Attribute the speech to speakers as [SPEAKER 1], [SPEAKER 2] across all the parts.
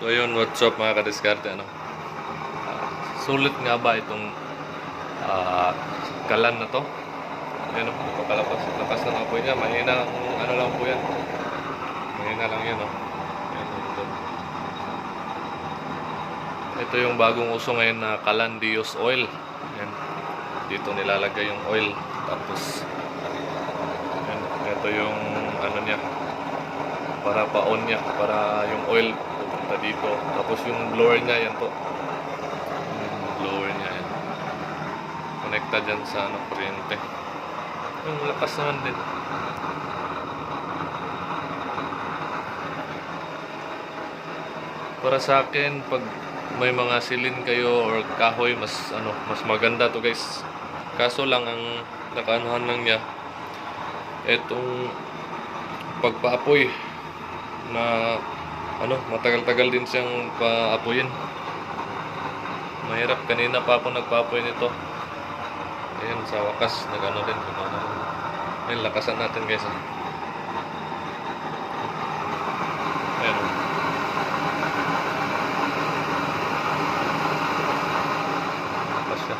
[SPEAKER 1] So yun, what's up mga kadiskarte ano? Ah, sulit nga ba itong ah, kalan na to? Ayun o, napakalakas. Lakas ng apoy niya. Mahina ang ano lang po yan. Mahina lang yan o. Ayan, ito. ito yung bagong uso ngayon na kalan Dios oil. Ayan. Dito nilalagay yung oil. Tapos ayan, ito yung ano niya para pa-on niya para yung oil pupunta dito. Tapos yung blower niya yan po. Yung blower niya yan. Connecta dyan sa ano kuryente. Yung lakas naman din. Para sa akin pag may mga silin kayo or kahoy mas ano mas maganda to guys. Kaso lang ang nakaanuhan lang niya etong pagpaapoy na ano, matagal-tagal din siyang paapuyin. Mahirap kanina pa ako nagpaapoy nito. Ayan, sa wakas, nag-ano din. Kumana. Ayan, lakasan natin guys. ah. Ayan. oh. Lakas siya.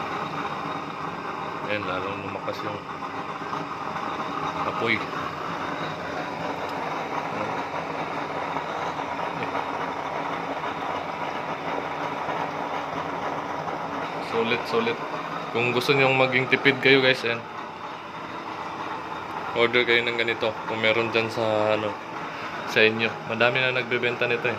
[SPEAKER 1] Ayan, lalong lumakas yung apoy. Sulit, sulit. Kung gusto nyo maging tipid kayo guys, yan. Order kayo ng ganito. Kung meron dyan sa ano sa inyo. Madami na nagbebenta nito eh.